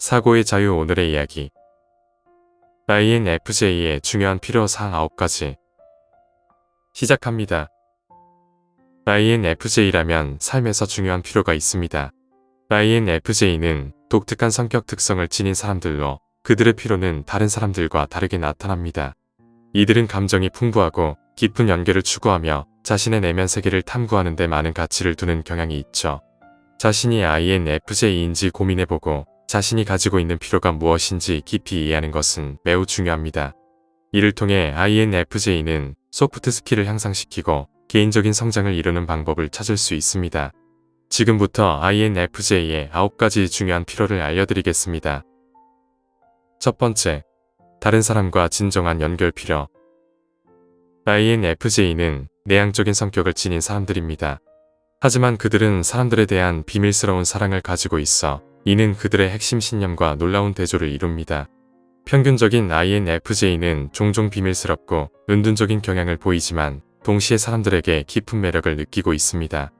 사고의 자유 오늘의 이야기 INFJ의 중요한 필요사항 9가지 시작합니다. INFJ라면 삶에서 중요한 필요가 있습니다. INFJ는 독특한 성격 특성을 지닌 사람들로 그들의 필요는 다른 사람들과 다르게 나타납니다. 이들은 감정이 풍부하고 깊은 연계를 추구하며 자신의 내면 세계를 탐구하는 데 많은 가치를 두는 경향이 있죠. 자신이 INFJ인지 고민해보고 자신이 가지고 있는 필요가 무엇인지 깊이 이해하는 것은 매우 중요합니다. 이를 통해 INFJ는 소프트 스킬을 향상시키고 개인적인 성장을 이루는 방법을 찾을 수 있습니다. 지금부터 INFJ의 9가지 중요한 필요를 알려드리겠습니다. 첫 번째, 다른 사람과 진정한 연결 필요. INFJ는 내향적인 성격을 지닌 사람들입니다. 하지만 그들은 사람들에 대한 비밀스러운 사랑을 가지고 있어 이는 그들의 핵심 신념과 놀라운 대조를 이룹니다. 평균적인 INFJ는 종종 비밀스럽고 은둔적인 경향을 보이지만 동시에 사람들에게 깊은 매력을 느끼고 있습니다.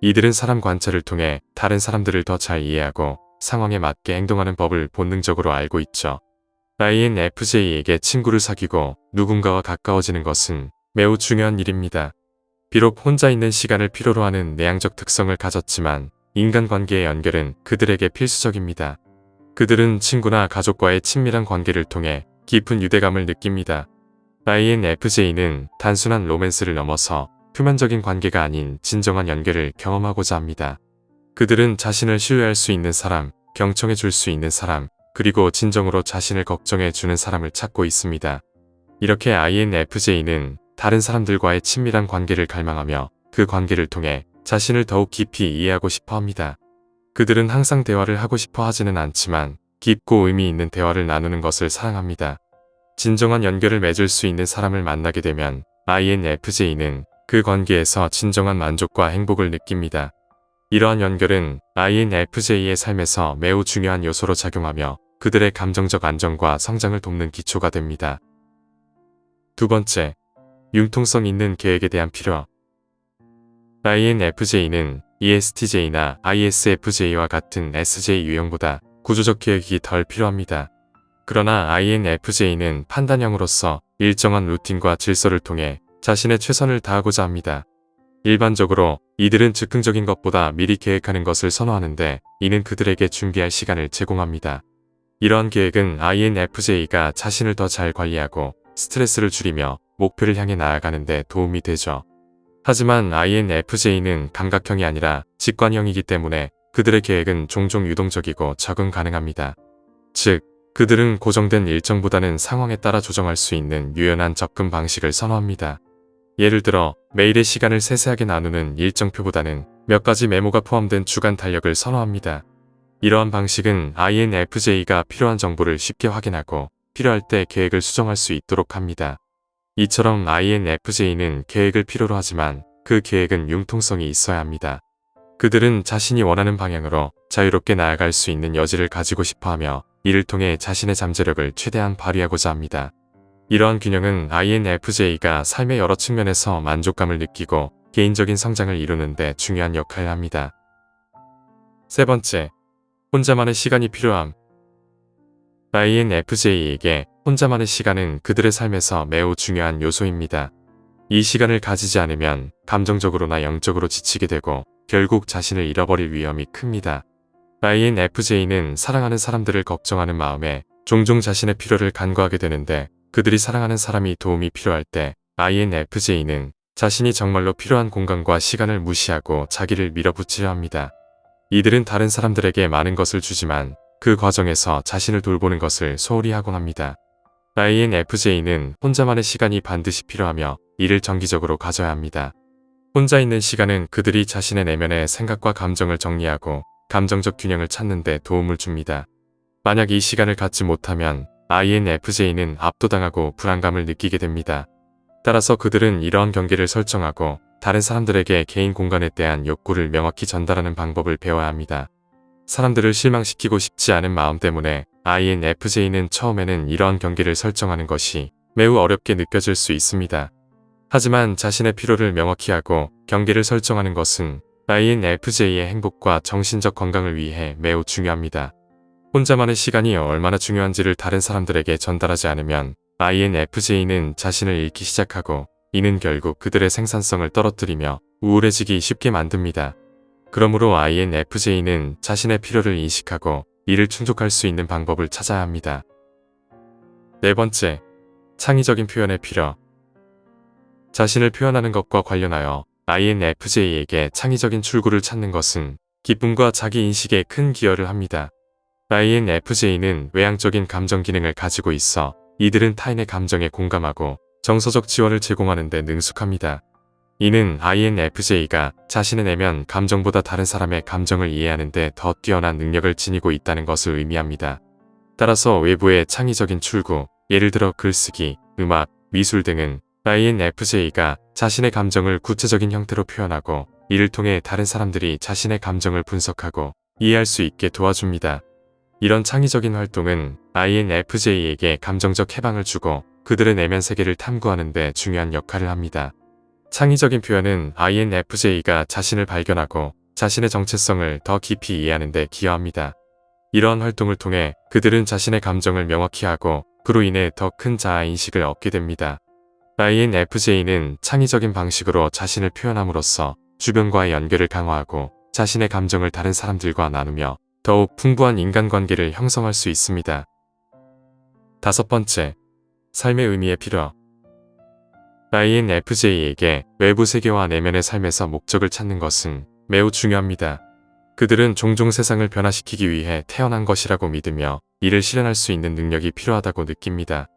이들은 사람 관찰을 통해 다른 사람들을 더 잘 이해하고 상황에 맞게 행동하는 법을 본능적으로 알고 있죠. INFJ에게 친구를 사귀고 누군가와 가까워지는 것은 매우 중요한 일입니다. 비록 혼자 있는 시간을 필요로 하는 내향적 특성을 가졌지만 인간관계의 연결은 그들에게 필수적입니다. 그들은 친구나 가족과의 친밀한 관계를 통해 깊은 유대감을 느낍니다. INFJ는 단순한 로맨스를 넘어서 표면적인 관계가 아닌 진정한 연결을 경험하고자 합니다. 그들은 자신을 신뢰할 수 있는 사람, 경청해 줄 수 있는 사람, 그리고 진정으로 자신을 걱정해 주는 사람을 찾고 있습니다. 이렇게 INFJ는 다른 사람들과의 친밀한 관계를 갈망하며 그 관계를 통해 자신을 더욱 깊이 이해하고 싶어 합니다. 그들은 항상 대화를 하고 싶어 하지는 않지만 깊고 의미 있는 대화를 나누는 것을 사랑합니다. 진정한 연결을 맺을 수 있는 사람을 만나게 되면 INFJ는 그 관계에서 진정한 만족과 행복을 느낍니다. 이러한 연결은 INFJ의 삶에서 매우 중요한 요소로 작용하며 그들의 감정적 안정과 성장을 돕는 기초가 됩니다. 두 번째, 융통성 있는 계획에 대한 필요. INFJ는 ESTJ나 ISFJ와 같은 SJ 유형보다 구조적 계획이 덜 필요합니다. 그러나 INFJ는 판단형으로서 일정한 루틴과 질서를 통해 자신의 최선을 다하고자 합니다. 일반적으로 이들은 즉흥적인 것보다 미리 계획하는 것을 선호하는데 이는 그들에게 준비할 시간을 제공합니다. 이러한 계획은 INFJ가 자신을 더 잘 관리하고 스트레스를 줄이며 목표를 향해 나아가는 데 도움이 되죠. 하지만 INFJ는 감각형이 아니라 직관형이기 때문에 그들의 계획은 종종 유동적이고 적응 가능합니다. 즉, 그들은 고정된 일정보다는 상황에 따라 조정할 수 있는 유연한 접근 방식을 선호합니다. 예를 들어 매일의 시간을 세세하게 나누는 일정표보다는 몇 가지 메모가 포함된 주간 달력을 선호합니다. 이러한 방식은 INFJ가 필요한 정보를 쉽게 확인하고 필요할 때 계획을 수정할 수 있도록 합니다. 이처럼 INFJ는 계획을 필요로 하지만 그 계획은 융통성이 있어야 합니다. 그들은 자신이 원하는 방향으로 자유롭게 나아갈 수 있는 여지를 가지고 싶어하며 이를 통해 자신의 잠재력을 최대한 발휘하고자 합니다. 이러한 균형은 INFJ가 삶의 여러 측면에서 만족감을 느끼고 개인적인 성장을 이루는 데 중요한 역할을 합니다. 세 번째, 혼자만의 시간이 필요함. INFJ에게 혼자만의 시간은 그들의 삶에서 매우 중요한 요소입니다. 이 시간을 가지지 않으면 감정적으로나 영적으로 지치게 되고 결국 자신을 잃어버릴 위험이 큽니다. INFJ는 사랑하는 사람들을 걱정하는 마음에 종종 자신의 필요를 간과하게 되는데 그들이 사랑하는 사람이 도움이 필요할 때 INFJ는 자신이 정말로 필요한 공간과 시간을 무시하고 자기를 밀어붙이려 합니다. 이들은 다른 사람들에게 많은 것을 주지만 그 과정에서 자신을 돌보는 것을 소홀히 하곤 합니다. INFJ는 혼자만의 시간이 반드시 필요하며 이를 정기적으로 가져야 합니다. 혼자 있는 시간은 그들이 자신의 내면의 생각과 감정을 정리하고 감정적 균형을 찾는 데 도움을 줍니다. 만약 이 시간을 갖지 못하면 INFJ는 압도당하고 불안감을 느끼게 됩니다. 따라서 그들은 이러한 경계를 설정하고 다른 사람들에게 개인 공간에 대한 욕구를 명확히 전달하는 방법을 배워야 합니다. 사람들을 실망시키고 싶지 않은 마음 때문에 INFJ는 처음에는 이러한 경계를 설정하는 것이 매우 어렵게 느껴질 수 있습니다. 하지만 자신의 필요를 명확히 하고 경계를 설정하는 것은 INFJ의 행복과 정신적 건강을 위해 매우 중요합니다. 혼자만의 시간이 얼마나 중요한지를 다른 사람들에게 전달하지 않으면 INFJ는 자신을 잃기 시작하고 이는 결국 그들의 생산성을 떨어뜨리며 우울해지기 쉽게 만듭니다. 그러므로 INFJ는 자신의 필요를 인식하고 이를 충족할 수 있는 방법을 찾아야 합니다. 네 번째, 창의적인 표현의 필요. 자신을 표현하는 것과 관련하여 INFJ에게 창의적인 출구를 찾는 것은 기쁨과 자기 인식에 큰 기여를 합니다. INFJ는 외향적인 감정 기능을 가지고 있어 이들은 타인의 감정에 공감하고 정서적 지원을 제공하는 데 능숙합니다. 이는 INFJ가 자신의 내면 감정보다 다른 사람의 감정을 이해하는 데 더 뛰어난 능력을 지니고 있다는 것을 의미합니다. 따라서 외부의 창의적인 출구, 예를 들어 글쓰기, 음악, 미술 등은 INFJ가 자신의 감정을 구체적인 형태로 표현하고 이를 통해 다른 사람들이 자신의 감정을 분석하고 이해할 수 있게 도와줍니다. 이런 창의적인 활동은 INFJ에게 감정적 해방을 주고 그들의 내면 세계를 탐구하는 데 중요한 역할을 합니다. 창의적인 표현은 INFJ가 자신을 발견하고 자신의 정체성을 더 깊이 이해하는 데 기여합니다. 이러한 활동을 통해 그들은 자신의 감정을 명확히 하고 그로 인해 더 큰 자아인식을 얻게 됩니다. INFJ는 창의적인 방식으로 자신을 표현함으로써 주변과의 연결을 강화하고 자신의 감정을 다른 사람들과 나누며 더욱 풍부한 인간관계를 형성할 수 있습니다. 다섯 번째, 삶의 의미의 필요. INFJ에게 외부 세계와 내면의 삶에서 목적을 찾는 것은 매우 중요합니다. 그들은 종종 세상을 변화시키기 위해 태어난 것이라고 믿으며 이를 실현할 수 있는 능력이 필요하다고 느낍니다.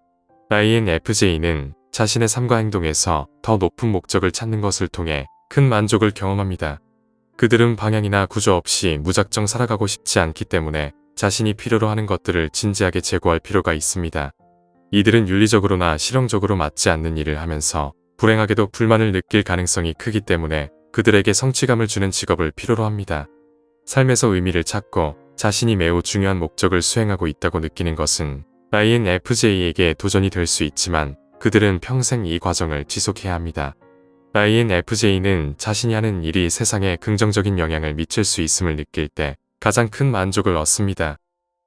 INFJ는 자신의 삶과 행동에서 더 높은 목적을 찾는 것을 통해 큰 만족을 경험합니다. 그들은 방향이나 구조 없이 무작정 살아가고 싶지 않기 때문에 자신이 필요로 하는 것들을 진지하게 제고할 필요가 있습니다. 이들은 윤리적으로나 실용적으로 맞지 않는 일을 하면서 불행하게도 불만을 느낄 가능성이 크기 때문에 그들에게 성취감을 주는 직업을 필요로 합니다. 삶에서 의미를 찾고 자신이 매우 중요한 목적을 수행하고 있다고 느끼는 것은 INFJ에게 도전이 될 수 있지만 그들은 평생 이 과정을 지속해야 합니다. INFJ는 자신이 하는 일이 세상에 긍정적인 영향을 미칠 수 있음을 느낄 때 가장 큰 만족을 얻습니다.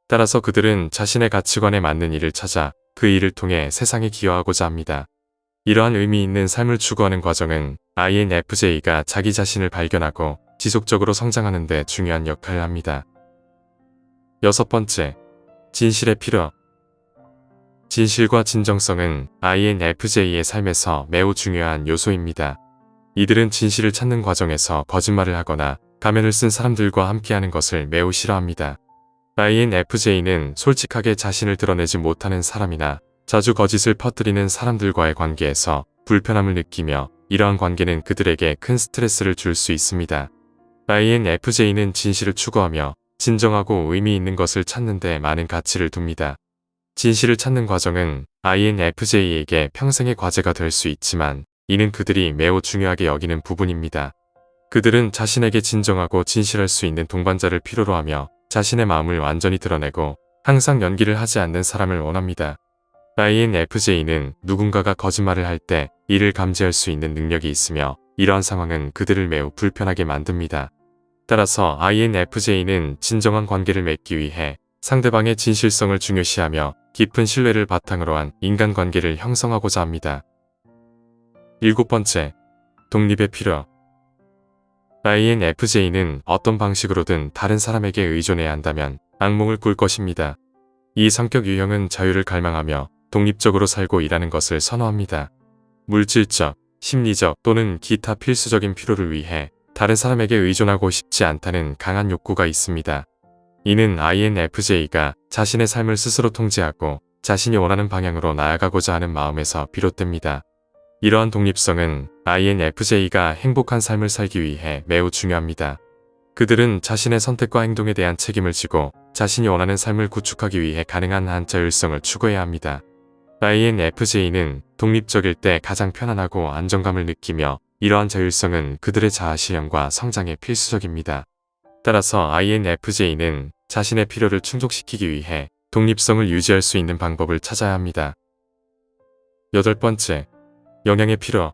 따라서 그들은 자신의 가치관에 맞는 일을 찾아 그 일을 통해 세상에 기여하고자 합니다. 이러한 의미 있는 삶을 추구하는 과정은 INFJ가 자기 자신을 발견하고 지속적으로 성장하는 데 중요한 역할을 합니다. 여섯 번째, 진실의 필요. 진실과 진정성은 INFJ의 삶에서 매우 중요한 요소입니다. 이들은 진실을 찾는 과정에서 거짓말을 하거나 가면을 쓴 사람들과 함께하는 것을 매우 싫어합니다. INFJ는 솔직하게 자신을 드러내지 못하는 사람이나 자주 거짓을 퍼뜨리는 사람들과의 관계에서 불편함을 느끼며 이러한 관계는 그들에게 큰 스트레스를 줄 수 있습니다. INFJ는 진실을 추구하며 진정하고 의미 있는 것을 찾는 데 많은 가치를 둡니다. 진실을 찾는 과정은 INFJ에게 평생의 과제가 될 수 있지만 이는 그들이 매우 중요하게 여기는 부분입니다. 그들은 자신에게 진정하고 진실할 수 있는 동반자를 필요로 하며 자신의 마음을 완전히 드러내고 항상 연기를 하지 않는 사람을 원합니다. INFJ는 누군가가 거짓말을 할 때 이를 감지할 수 있는 능력이 있으며 이러한 상황은 그들을 매우 불편하게 만듭니다. 따라서 INFJ는 진정한 관계를 맺기 위해 상대방의 진실성을 중요시하며 깊은 신뢰를 바탕으로 한 인간관계를 형성하고자 합니다. 일곱 번째, 독립의 필요. INFJ는 어떤 방식으로든 다른 사람에게 의존해야 한다면 악몽을 꿀 것입니다. 이 성격 유형은 자유를 갈망하며 독립적으로 살고 일하는 것을 선호합니다. 물질적, 심리적 또는 기타 필수적인 필요를 위해 다른 사람에게 의존하고 싶지 않다는 강한 욕구가 있습니다. 이는 INFJ가 자신의 삶을 스스로 통제하고 자신이 원하는 방향으로 나아가고자 하는 마음에서 비롯됩니다. 이러한 독립성은 INFJ가 행복한 삶을 살기 위해 매우 중요합니다. 그들은 자신의 선택과 행동에 대한 책임을 지고 자신이 원하는 삶을 구축하기 위해 가능한 한 자율성을 추구해야 합니다. INFJ는 독립적일 때 가장 편안하고 안정감을 느끼며 이러한 자율성은 그들의 자아 실현과 성장에 필수적입니다. 따라서 INFJ는 자신의 필요를 충족시키기 위해 독립성을 유지할 수 있는 방법을 찾아야 합니다. 여덟 번째, 영향의 필요.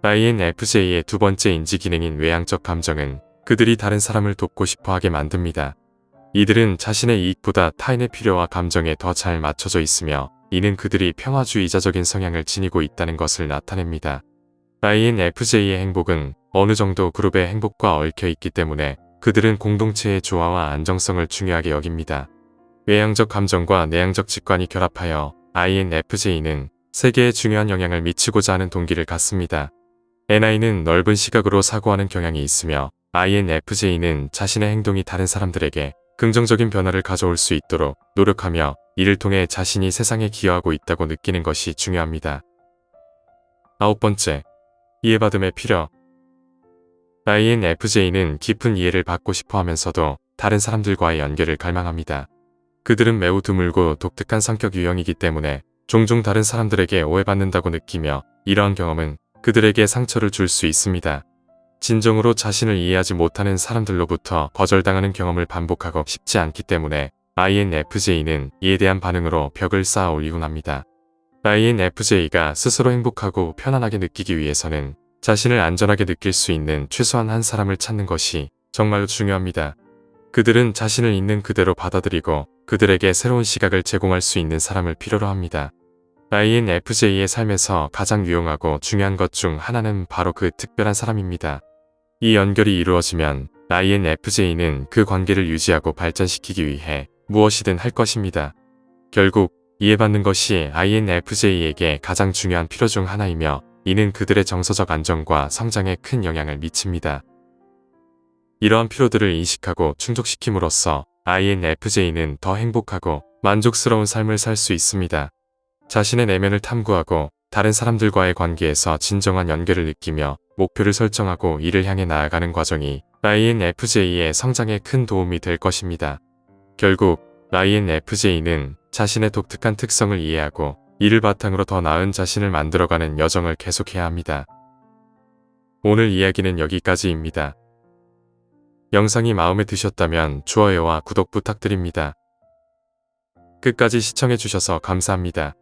INFJ의 두 번째 인지 기능인 외향적 감정은 그들이 다른 사람을 돕고 싶어 하게 만듭니다. 이들은 자신의 이익보다 타인의 필요와 감정에 더 잘 맞춰져 있으며 이는 그들이 평화주의자적인 성향을 지니고 있다는 것을 나타냅니다. INFJ의 행복은 어느 정도 그룹의 행복과 얽혀 있기 때문에 그들은 공동체의 조화와 안정성을 중요하게 여깁니다. 외향적 감정과 내향적 직관이 결합하여 INFJ는 세계에 중요한 영향을 미치고자 하는 동기를 갖습니다. NI는 넓은 시각으로 사고하는 경향이 있으며 INFJ는 자신의 행동이 다른 사람들에게 긍정적인 변화를 가져올 수 있도록 노력하며 이를 통해 자신이 세상에 기여하고 있다고 느끼는 것이 중요합니다. 아홉 번째, 이해받음의 필요. INFJ는 깊은 이해를 받고 싶어 하면서도 다른 사람들과의 연결을 갈망합니다. 그들은 매우 드물고 독특한 성격 유형이기 때문에 종종 다른 사람들에게 오해받는다고 느끼며 이러한 경험은 그들에게 상처를 줄 수 있습니다. 진정으로 자신을 이해하지 못하는 사람들로부터 거절당하는 경험을 반복하고 싶지 않기 때문에 INFJ는 이에 대한 반응으로 벽을 쌓아 올리곤 합니다. INFJ가 스스로 행복하고 편안하게 느끼기 위해서는 자신을 안전하게 느낄 수 있는 최소한 한 사람을 찾는 것이 정말로 중요합니다. 그들은 자신을 있는 그대로 받아들이고 그들에게 새로운 시각을 제공할 수 있는 사람을 필요로 합니다. INFJ의 삶에서 가장 유용하고 중요한 것 중 하나는 바로 그 특별한 사람입니다. 이 연결이 이루어지면 INFJ는 그 관계를 유지하고 발전시키기 위해 무엇이든 할 것입니다. 결국 이해받는 것이 INFJ에게 가장 중요한 필요 중 하나이며 이는 그들의 정서적 안정과 성장에 큰 영향을 미칩니다. 이러한 필요들을 인식하고 충족시킴으로써 INFJ는 더 행복하고 만족스러운 삶을 살 수 있습니다. 자신의 내면을 탐구하고 다른 사람들과의 관계에서 진정한 연결을 느끼며 목표를 설정하고 이를 향해 나아가는 과정이 INFJ의 성장에 큰 도움이 될 것입니다. 결국 INFJ는 자신의 독특한 특성을 이해하고 이를 바탕으로 더 나은 자신을 만들어가는 여정을 계속해야 합니다. 오늘 이야기는 여기까지입니다. 영상이 마음에 드셨다면 좋아요와 구독 부탁드립니다. 끝까지 시청해주셔서 감사합니다.